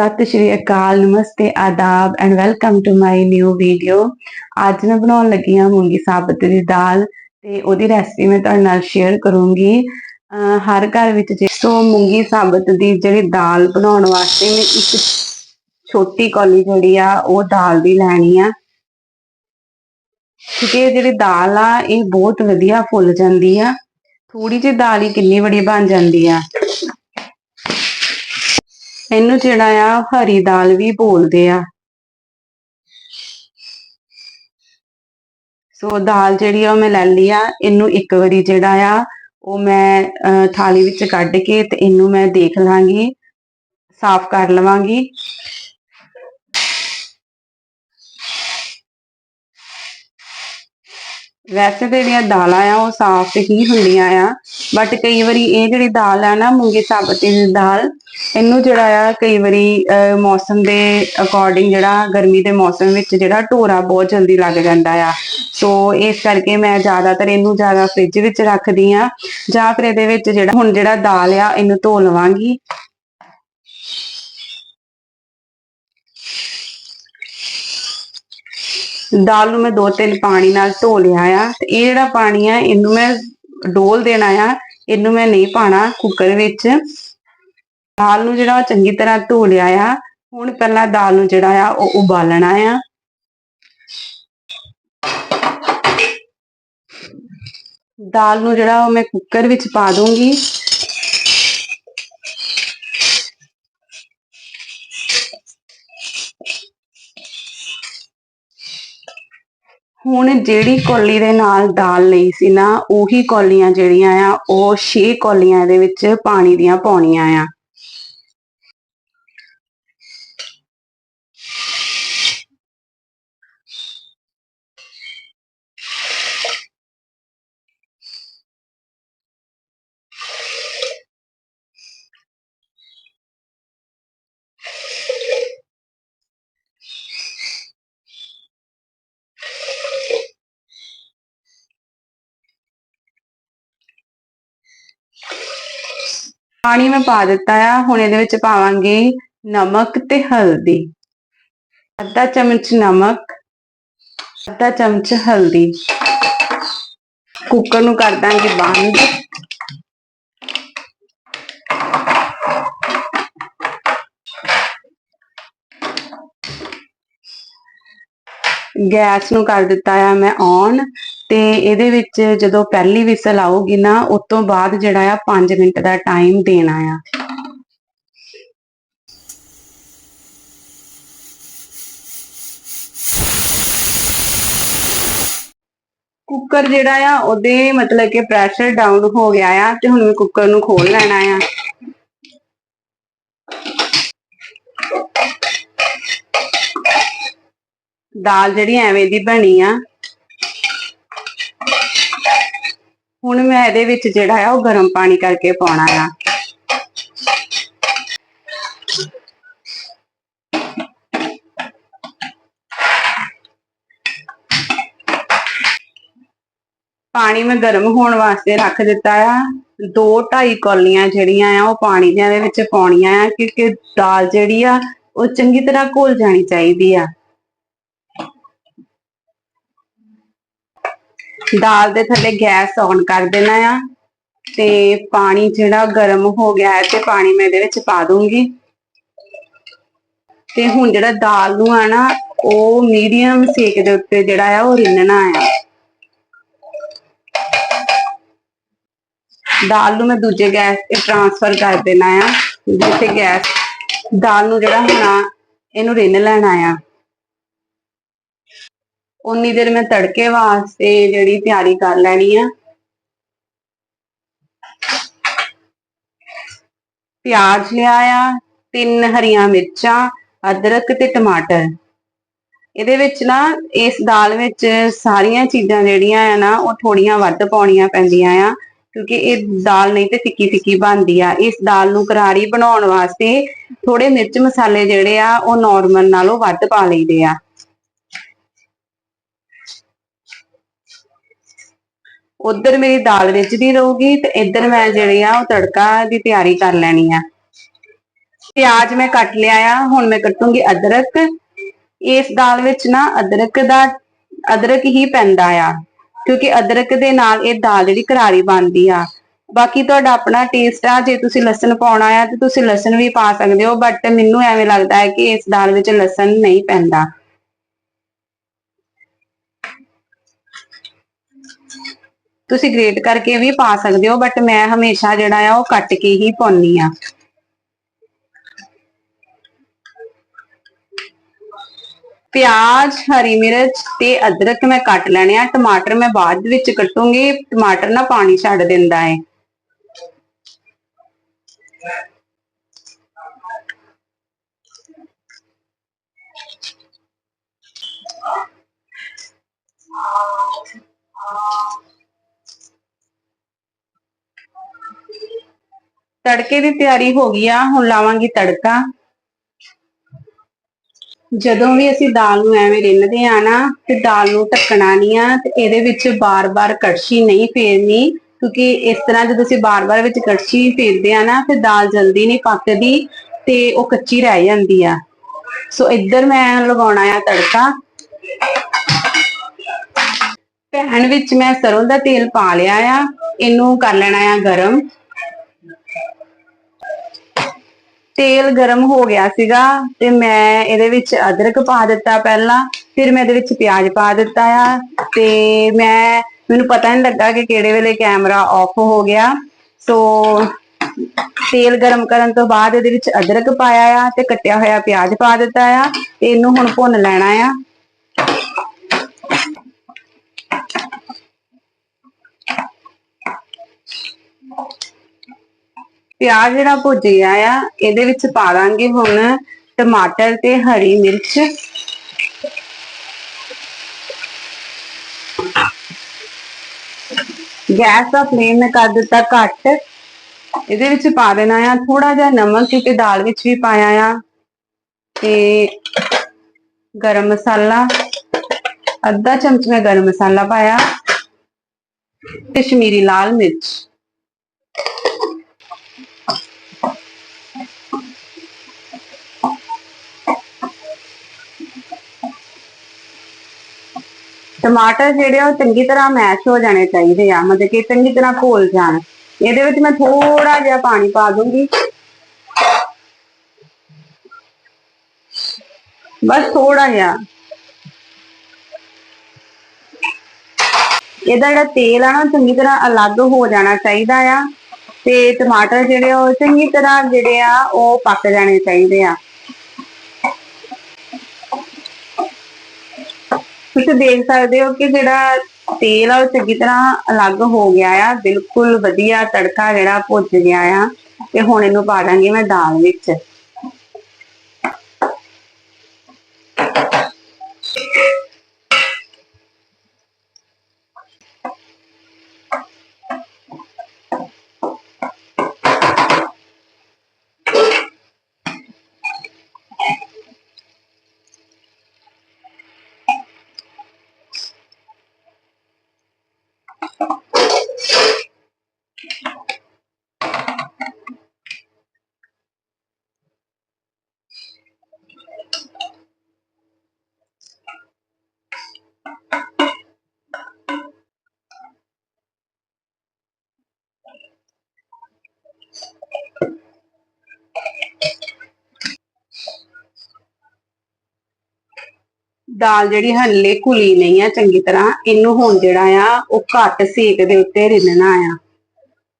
ਸਤਿ ਸ਼੍ਰੀ ਅਕਾਲ, ਨਮਸਤੇ, ਆਦਾਬ and welcome to my new video ਅੱਜ ਮੈਂ ਬਣਾਉਣ ਲੱਗੀ ਹਾਂ ਮੂੰਗੀ ਸਾਬਤ ਦੀ ਦਾਲ ਤੇ ਉਹਦੀ ਰੈਸਪੀ ਮੈਂ ਤੁਹਾਡੇ ਨਾਲ ਸ਼ੇਅਰ ਕਰੂੰਗੀ। ਹਰ ਘਰ ਵਿੱਚ ਜੇ ਸੋ ਮੂੰਗੀ ਸਾਬਤ ਦੀ ਜਿਹੜੀ ਦਾਲ ਬਣਾਉਣ ਵਾਸਤੇ ਮੈਂ ਇੱਕ ਛੋਟੀ ਕੌਲੀ ਜਿਹੜੀ ਆ, ਉਹ ਦਾਲ ਦੀ ਲੈਣੀ ਆ। ਕਿਉਂਕਿ ਇਹ ਜਿਹੜੀ ਦਾਲ ਆ, ਇਹ ਬਹੁਤ ਵਧੀਆ ਫੁੱਲ ਜਾਂਦੀ ਆ। ਥੋੜੀ ਜਿਹੀ ਦਾਲ ਹੀ ਕਿੰਨੀ ਬੜੀ ਬਣ ਜਾਂਦੀ ਆ। ਇਹਨੂੰ ਜਿਹੜਾ ਆ ਹਰੀ ਦਾਲ ਵੀ ਬੋਲਦੇ ਆ। ਸੋ ਦਾਲ ਜਿਹੜੀ ਆ ਉਹ ਮੈਂ ਲੈ ਲਈ ਆ। ਇਹਨੂੰ ਇੱਕ ਵਾਰੀ ਜਿਹੜਾ ਆ ਉਹ ਮੈਂ ਅਹ, ਥਾਲੀ ਵਿੱਚ ਕੱਢ ਕੇ ਤੇ ਇਹਨੂੰ ਮੈਂ ਦੇਖ ਲਾਂਗੀ ਸਾਫ਼ ਕਰ ਲਵਾਂਗੀ। ਵੈਸੇ ਤੇ ਜਿਹੜੀਆਂ ਦਾਲਾਂ ਆ ਉਹ ਸਾਫ਼ ਹੀ ਹੁੰਦੀਆਂ ਆ। ਬਟ ਕਈ ਵਾਰੀ ਇਹ ਜਿਹੜੀ ਦਾਲ ਆ ਨਾ ਮੂੰਗੀ ਸਾਬਤ ਦੀ ਦਾਲ ਇਹਨੂੰ ਜਿਹੜਾ ਆ ਕਈ ਵਾਰੀ ਅਹ, ਮੌਸਮ ਦੇ ਅਕੋਰਡਿੰਗ ਜਿਹੜਾ ਗਰਮੀ ਦੇ ਮੌਸਮ ਵਿੱਚ ਜਿਹੜਾ ਢੋਰਾ ਬਹੁਤ ਜਲਦੀ ਲੱਗ ਜਾਂਦਾ ਆ। ਸੋ ਇਸ ਕਰਕੇ ਮੈਂ ਜ਼ਿਆਦਾਤਰ ਇਹਨੂੰ ਜ਼ਿਆਦਾ ਫ੍ਰਿਜ ਵਿੱਚ ਰੱਖਦੀ ਆ। ਜਾਂ ਫਿਰ ਇਹਦੇ ਵਿੱਚ ਜਿਹੜਾ ਹੁਣ ਜਿਹੜਾ ਦਾਲ ਆ ਇਹਨੂੰ ਧੋ ਲਵਾਂਗੀ। ਦਾਲ ਨੂੰ ਮੈਂ ਦੋ ਤਿੰਨ ਪਾਣੀ ਨਾਲ ਧੋ ਲਿਆ ਆ ਤੇ ਇਹ ਜਿਹੜਾ ਪਾਣੀ ਆ, ਇਹਨੂੰ ਮੈਂ ਡੋਲ ਦੇਣਾ ਆ, ਇਹਨੂੰ ਮੈਂ ਨਹੀਂ ਪਾਣਾ ਕੁੱਕਰ ਵਿੱਚ। ਦਾਲ ਨੂੰ ਜਿਹੜਾ ਉਹ ਚੰਗੀ ਤਰ੍ਹਾਂ ਧੋ ਲਿਆ ਆ, ਹੁਣ ਪਹਿਲਾਂ ਦਾਲ ਨੂੰ ਜਿਹੜਾ ਆ, ਉਹ ਉਬਾਲਣਾ ਆ। ਦਾਲ ਨੂੰ ਜਿਹੜਾ ਉਹ ਮੈਂ ਕੁੱਕਰ ਵਿੱਚ ਪਾ ਦੂੰਗੀ। ਹੁਣ ਜਿਹੜੀ ਕੌਲੀ ਦੇ ਨਾਲ ਦਾਲ ਲਈ ਸੀ ਨਾ, ਉਹੀ ਕੌਲੀਆਂ ਜਿਹੜੀਆਂ ਆ, ਉਹ 6 ਕੌਲੀਆਂ ਦੇ ਵਿੱਚ ਪਾਣੀ ਦੀਆਂ ਪਾਉਣੀਆਂ ਆ। ਪਾਣੀ ਮੈਂ ਪਾ ਦਿੱਤਾ ਆ, ਹੁਣ ਇਹਦੇ ਵਿੱਚ ਪਾਵਾਂਗੇ ਨਮਕ ਤੇ ਹਲਦੀ। ਅੱਧਾ ਚਮਚ ਨਮਕ, ਅੱਧਾ ਚਮਚ ਹਲਦੀ। ਕੁੱਕਰ ਨੂੰ ਕਰ ਦਾਂਗੇ ਬੰਦ। ਗੈਸ ਨੂੰ ਕਰ ਦਿੱਤਾ ਆ, ਮੈਂ ਔਨ ਤੇ ਇਹਦੇ ਵਿੱਚ ਜਦੋਂ ਪਹਿਲੀ ਵਿਸਲ ਆਊਗੀ ਨਾ, ਉਸ ਤੋਂ ਬਾਅਦ ਜਿਹੜਾ ਆ 5 ਮਿੰਟ ਦਾ ਟਾਈਮ ਦੇਣਾ ਆ। ਕੁੱਕਰ ਜਿਹੜਾ ਆ, ਉਹਦੇ ਮਤਲਬ ਕਿ ਪ੍ਰੈਸ਼ਰ ਡਾਊਨ ਹੋ ਗਿਆ ਆ ਤੇ ਹੁਣ ਮੈਂ ਕੁੱਕਰ ਨੂੰ ਖੋਲ ਲੈਣਾ ਆ। ਦਾਲ ਜਿਹੜੀ ਐਵੇਂ ਦੀ ਬਣੀ ਆ। ਹੁਣ ਮੈਂ ਇਹਦੇ ਵਿੱਚ ਜਿਹੜਾ ਆ, ਉਹ ਗਰਮ ਪਾਣੀ ਕਰਕੇ ਪਾਉਣਾ ਆ। ਪਾਣੀ ਮੈਂ ਗਰਮ ਹੋਣ ਵਾਸਤੇ ਰੱਖ ਦਿੱਤਾ ਆ। ਦੋ ਢਾਈ ਕੌਲੀਆਂ ਜਿਹੜੀਆਂ ਆ, ਉਹ ਪਾਣੀ ਦੀਆਂ ਦੇ ਵਿੱਚ ਪਾਉਣੀਆਂ ਆ, ਕਿਉਂਕਿ ਦਾਲ ਜਿਹੜੀ ਆ, ਉਹ ਚੰਗੀ ਤਰ੍ਹਾਂ ਘੁਲ ਜਾਣੀ ਚਾਹੀਦੀ ਆ। ਦਾਲ ਦੇ ਥੱਲੇ ਗੈਸ ਔਨ ਕਰ ਦੇਣਾ ਆ ਤੇ ਪਾਣੀ ਜਿਹੜਾ ਗਰਮ ਹੋ ਗਿਆ ਹੈ ਤੇ ਪਾਣੀ ਮੈਂ ਇਹਦੇ ਵਿੱਚ ਪਾ ਦੂੰਗੀ। ਤੇ ਹੁਣ ਜਿਹੜਾ ਦਾਲ ਨੂੰ ਆ ਨਾ, ਉਹ ਮੀਡੀਅਮ ਸੇਕ ਦੇ ਉੱਤੇ ਜਿਹੜਾ ਆ, ਉਹ ਰਿੰਨਣਾ ਆ। ਦਾਲ ਨੂੰ ਮੈਂ ਦੂਜੇ ਗੈਸ ਤੇ ਟ੍ਰਾਂਸਫਰ ਕਰ ਦੇਣਾ ਆ, ਜਿੱਥੇ ਗੈਸ, ਦਾਲ ਨੂੰ ਜਿਹੜਾ ਹੋਣਾ, ਇਹਨੂੰ ਰਿੰਨ ਲੈਣਾ ਆ। ਉਨੀ ਦੇਰ ਮੈਂ ਤੜਕੇ ਵਾਸਤੇ ਜਿਹੜੀ ਤਿਆਰੀ ਕਰ ਲੈਣੀ ਆ। ਪਿਆਜ਼ ਲਿਆ ਆ ਤਿੰਨ ਹਰੀਆਂ ਮਿਰਚਾਂ, ਅਦਰਕ ਤੇ ਟਮਾਟਰ। ਇਹਦੇ ਵਿੱਚ ਨਾ, ਇਸ ਦਾਲ ਵਿੱਚ ਸਾਰੀਆਂ ਚੀਜ਼ਾਂ ਜਿਹੜੀਆਂ ਆ ਨਾ, ਉਹ ਥੋੜੀਆਂ ਵੱਧ ਪਾਉਣੀਆਂ ਪੈਂਦੀਆਂ ਆ, ਕਿਉਂਕਿ ਇਹ ਦਾਲ ਨਹੀਂ ਤੇ ਫਿੱਕੀ ਫਿੱਕੀ ਬਣਦੀ ਆ। ਇਸ ਦਾਲ ਨੂੰ ਕਰਾਰੀ ਬਣਾਉਣ ਵਾਸਤੇ ਥੋੜੇ ਮਿਰਚ ਮਸਾਲੇ ਜਿਹੜੇ ਆ, ਉਹ ਨਾਰਮਲ ਨਾਲੋਂ ਵੱਧ ਪਾ ਲਈਦੇ ਆ। ਉਧਰ ਮੇਰੀ ਦਾਲ ਰਿੱਝਦੀ ਰਹੂਗੀ ਤੇ ਇੱਧਰ ਮੈਂ ਜਿਹੜੀ ਆ ਉਹ ਤੜਕਾ ਦੀ ਤਿਆਰੀ ਕਰ ਲੈਣੀ ਆ। ਪਿਆਜ਼ ਮੈਂ ਕੱਟ ਲਿਆ ਆ, ਹੁਣ ਮੈਂ ਕੱਟੂੰਗੀ ਅਦਰਕ। ਇਸ ਦਾਲ ਵਿੱਚ ਨਾ ਅਦਰਕ ਦਾ, ਅਦਰਕ ਹੀ ਪੈਂਦਾ ਆ, ਕਿਉਂਕਿ ਅਦਰਕ ਦੇ ਨਾਲ ਇਹ ਦਾਲ ਜਿਹੜੀ ਕਰਾਰੀ ਬਣਦੀ ਆ। ਬਾਕੀ ਤੁਹਾਡਾ ਆਪਣਾ ਟੇਸਟ ਆ, ਜੇ ਤੁਸੀਂ ਲਸਣ ਪਾਉਣਾ ਆ ਤੇ ਤੁਸੀਂ ਲਸਣ ਵੀ ਪਾ ਸਕਦੇ ਹੋ ਬਟ ਮੈਨੂੰ ਐਵੇਂ ਲੱਗਦਾ ਹੈ ਕਿ ਇਸ ਦਾਲ ਵਿੱਚ ਲਸਣ ਨਹੀਂ ਪੈਂਦਾ। ਤੁਸੀਂ ਗ੍ਰੇਟ ਕਰਕੇ ਵੀ ਪਾ ਸਕਦੇ ਹੋ ਬਟ ਮੈਂ ਹਮੇਸ਼ਾ ਜਿਹੜਾ ਆ ਉਹ ਕੱਟ ਕੇ ਹੀ ਪਾਉਣੀ ਆ ਪਿਆਜ਼, ਹਰੀ ਮਿਰਚ ਤੇ ਅਦਰਕ ਮੈਂ ਕੱਟ ਲੈਣੇ ਆ, ਟਮਾਟਰ ਮੈਂ ਬਾਅਦ ਵਿੱਚ ਕੱਟੂੰਗੀ, ਟਮਾਟਰ ਨਾ ਪਾਣੀ ਛੱਡ ਦਿੰਦਾ ਹੈ ਤੜਕੇ ਦੀ ਤਿਆਰੀ ਹੋ ਗਈ ਆ, ਹੁਣ ਲਾਵਾਂਗੀ ਤੜਕਾ। ਜਦੋਂ ਵੀ ਅਸੀਂ ਦਾਲ ਨੂੰ ਐਵੇਂ ਰਿੰਨਦੇ ਆ ਨਾ, ਤੇ ਦਾਲ ਨੂੰ ਢੱਕਣਾ ਨਹੀਂ ਆ, ਤੇ ਇਹਦੇ ਵਿੱਚ ਬਾਰ-ਬਾਰ ਕੜਛੀ ਨਹੀਂ ਫੇਰਨੀ, ਕਿਉਂਕਿ ਇਸ ਤਰ੍ਹਾਂ ਜਦੋਂ ਅਸੀਂ ਬਾਰ-ਬਾਰ ਵਿੱਚ ਕੜਛੀ ਫੇਰਦੇ ਆ ਨਾ ਫਿਰ ਦਾਲ ਜਲਦੀ ਨਹੀਂ ਪੱਕਦੀ ਤੇ ਉਹ ਕੱਚੀ ਰਹਿ ਜਾਂਦੀ ਆ। ਸੋ ਇੱਧਰ ਮੈਂ ਲਗਾਉਣਾ ਆ ਤੜਕਾ। ਪੈਨ ਵਿੱਚ ਮੈਂ ਸਰੋਂ ਦਾ ਤੇਲ ਪਾ ਲਿਆ ਆ, ਇਹਨੂੰ ਕਰ ਲੈਣਾ ਆ ਗਰਮ। ਤੇਲ ਗਰਮ ਹੋ ਗਿਆ ਸੀਗਾ ਤੇ ਮੈਂ ਇਹਦੇ ਵਿੱਚ ਅਦਰਕ ਪਾ ਦਿੱਤਾ ਪਹਿਲਾਂ, ਫਿਰ ਮੈਂ ਇਹਦੇ ਵਿੱਚ ਪਿਆਜ਼ ਪਾ ਦਿੱਤਾ ਆ ਤੇ ਮੈਂ, ਮੈਨੂੰ ਪਤਾ ਨਹੀਂ ਲੱਗਾ ਕਿ ਕਿਹੜੇ ਵੇਲੇ ਕੈਮਰਾ ਆਫ ਹੋ ਗਿਆ। ਸੋ ਤੇਲ ਗਰਮ ਕਰਨ ਤੋਂ ਬਾਅਦ ਇਹਦੇ ਵਿੱਚ ਅਦਰਕ ਪਾਇਆ ਆ ਤੇ ਕੱਟਿਆ ਹੋਇਆ ਪਿਆਜ਼ ਪਾ ਦਿੱਤਾ ਆ ਤੇ ਇਹਨੂੰ ਹੁਣ ਭੁੰਨ ਲੈਣਾ ਆ। ਪਿਆਜ਼ ਜਿਹੜਾ ਭੁੱਜ ਗਿਆ ਆ, ਇਹਦੇ ਵਿੱਚ ਪਾ ਦਾਂਗੇ ਹੁਣ ਟਮਾਟਰ ਤੇ ਹਰੀ ਮਿਰਚ। ਗੈਸ ਦਾ ਫਲੇਮ ਮੈਂ ਕਰ ਦਿੱਤਾ ਘੱਟ। ਇਹਦੇ ਵਿੱਚ ਪਾ ਦੇਣਾ ਆ ਥੋੜਾ ਜਿਹਾ ਨਮਕ, ਕਿਉਂਕਿ ਦਾਲ ਵਿੱਚ ਵੀ ਪਾਇਆ ਆ। ਤੇ ਗਰਮ ਮਸਾਲਾ, ਅੱਧਾ ਚਮਚ ਮੈਂ ਗਰਮ ਮਸਾਲਾ ਪਾਇਆ। ਕਸ਼ਮੀਰੀ ਲਾਲ ਮਿਰਚ। ਟਮਾਟਰ ਜਿਹੜੇ ਆ ਉਹ ਚੰਗੀ ਤਰ੍ਹਾਂ ਮੈਸ਼ ਹੋ ਜਾਣੇ ਚਾਹੀਦੇ ਆ, ਮਤਲਬ ਕਿ ਚੰਗੀ ਤਰ੍ਹਾਂ ਘੋਲ ਜਾਣ। ਇਹਦੇ ਵਿੱਚ ਮੈਂ ਥੋੜਾ ਜਿਹਾ ਪਾਣੀ ਪਾ ਦੂੰਗੀ। ਬਸ ਥੋੜਾ ਜਿਹਾ। ਇਹਦਾ ਜਿਹੜਾ ਤੇਲ ਆ ਨਾ, ਚੰਗੀ ਤਰ੍ਹਾਂ ਅਲੱਗ ਹੋ ਜਾਣਾ ਚਾਹੀਦਾ ਆ। ਤੇ ਟਮਾਟਰ ਜਿਹੜੇ ਆ, ਉਹ ਚੰਗੀ ਤਰ੍ਹਾਂ ਜਿਹੜੇ ਆ, ਉਹ ਪੱਕ ਜਾਣੇ ਚਾਹੀਦੇ ਆ। ਤੁਸੀਂ ਦੇਖ ਸਕਦੇ ਹੋ ਕਿ ਜਿਹੜਾ ਤੇਲ ਆ ਉਹ ਚੰਗੀ ਤਰ੍ਹਾਂ ਅਲੱਗ ਹੋ ਗਿਆ ਆ, ਬਿਲਕੁਲ ਵਧੀਆ ਤੜਕਾ ਜਿਹੜਾ ਭੁੱਜ ਗਿਆ ਆ, ਤੇ ਹੁਣ ਇਹਨੂੰ ਪਾ ਦਾਂਗੇ ਮੈਂ ਦਾਲ ਵਿੱਚ। ਦਾਲ ਜਿਹੜੀ ਹੱਲੇ ਘੁਲੀ ਨਹੀਂ ਆ ਚੰਗੀ ਤਰ੍ਹਾਂ, ਇਹਨੂੰ ਹੁਣ ਜਿਹੜਾ ਆ, ਉਹ ਘੱਟ ਸੇਕ ਦੇ ਉੱਤੇ ਰਿੰਨਣਾ ਆ।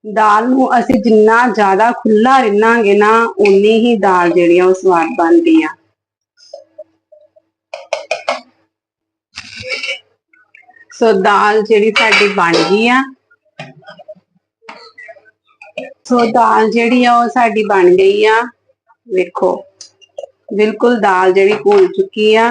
ਦਾਲ ਨੂੰ ਅਸੀਂ ਜਿੰਨਾ ਜ਼ਿਆਦਾ ਖੁੱਲਾ ਰਿੰਨਾਂਗੇ ਨਾ ਉਨੀ ਹੀ ਦਾਲ ਜਿਹੜੀ ਆ, ਉਹ ਸਵਾਦ ਬਣਦੀ ਆ। ਸੋ ਦਾਲ ਜਿਹੜੀ ਸਾਡੀ ਬਣ ਗਈ ਆ। ਸੋ ਦਾਲ ਜਿਹੜੀ ਆ, ਉਹ ਸਾਡੀ ਬਣ ਗਈ ਆ। ਵੇਖੋ, ਬਿਲਕੁਲ ਦਾਲ ਜਿਹੜੀ ਘੁਲ ਚੁੱਕੀ ਆ।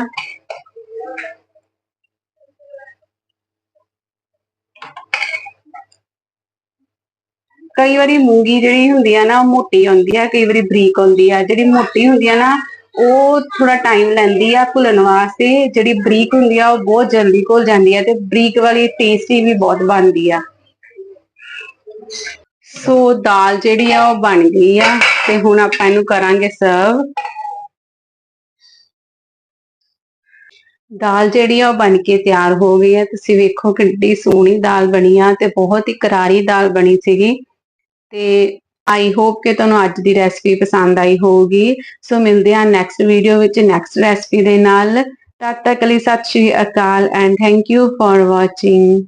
ਕਈ ਵਾਰੀ ਮੂੰਗੀ ਜਿਹੜੀ ਹੁੰਦੀ ਆ ਨਾ, ਉਹ ਮੋਟੀ ਹੁੰਦੀ ਆ, ਕਈ ਵਾਰੀ ਬਰੀਕ ਹੁੰਦੀ ਆ। ਜਿਹੜੀ ਮੋਟੀ ਹੁੰਦੀ ਆ ਨਾ, ਉਹ ਥੋੜਾ ਟਾਈਮ ਲੈਂਦੀ ਆ ਘੁਲਣ ਵਾਸਤੇ। ਜਿਹੜੀ ਬਰੀਕ ਹੁੰਦੀ ਆ, ਉਹ ਬਹੁਤ ਜਲਦੀ ਘੁਲ ਜਾਂਦੀ ਆ ਤੇ ਬਰੀਕ ਵਾਲੀ ਟੇਸਟੀ ਵੀ ਬਹੁਤ ਬਣਦੀ ਆ। ਸੋ ਦਾਲ ਜਿਹੜੀ ਆ, ਉਹ ਬਣ ਗਈ ਆ ਤੇ ਹੁਣ ਆਪਾਂ ਇਹਨੂੰ ਕਰਾਂਗੇ ਸਰਵ ਦਾਲ ਜਿਹੜੀ ਆ, ਉਹ ਬਣ ਕੇ ਤਿਆਰ ਹੋ ਗਈ ਹੈ ਤੁਸੀਂ ਵੇਖੋ ਕਿੰਨੀ ਸੋਹਣੀ ਦਾਲ ਬਣੀ ਆ ਤੇ ਬਹੁਤ ਹੀ ਕਰਾਰੀ ਦਾਲ ਬਣੀ ਸੀਗੀ। ਤੇ ਆਈ ਹੋਪ ਕਿ ਤੁਹਾਨੂੰ ਅੱਜ ਦੀ ਰੈਸਪੀ ਪਸੰਦ ਆਈ ਹੋਊਗੀ। ਸੋ ਮਿਲਦੇ ਹਾਂ ਨੈਕਸਟ ਵੀਡੀਓ ਵਿੱਚ ਨੈਕਸਟ ਰੈਸਪੀ ਦੇ ਨਾਲ। ਤਦ ਤੱਕ ਲਈ ਸਤਿ ਸ਼੍ਰੀ ਅਕਾਲ and thank you for watching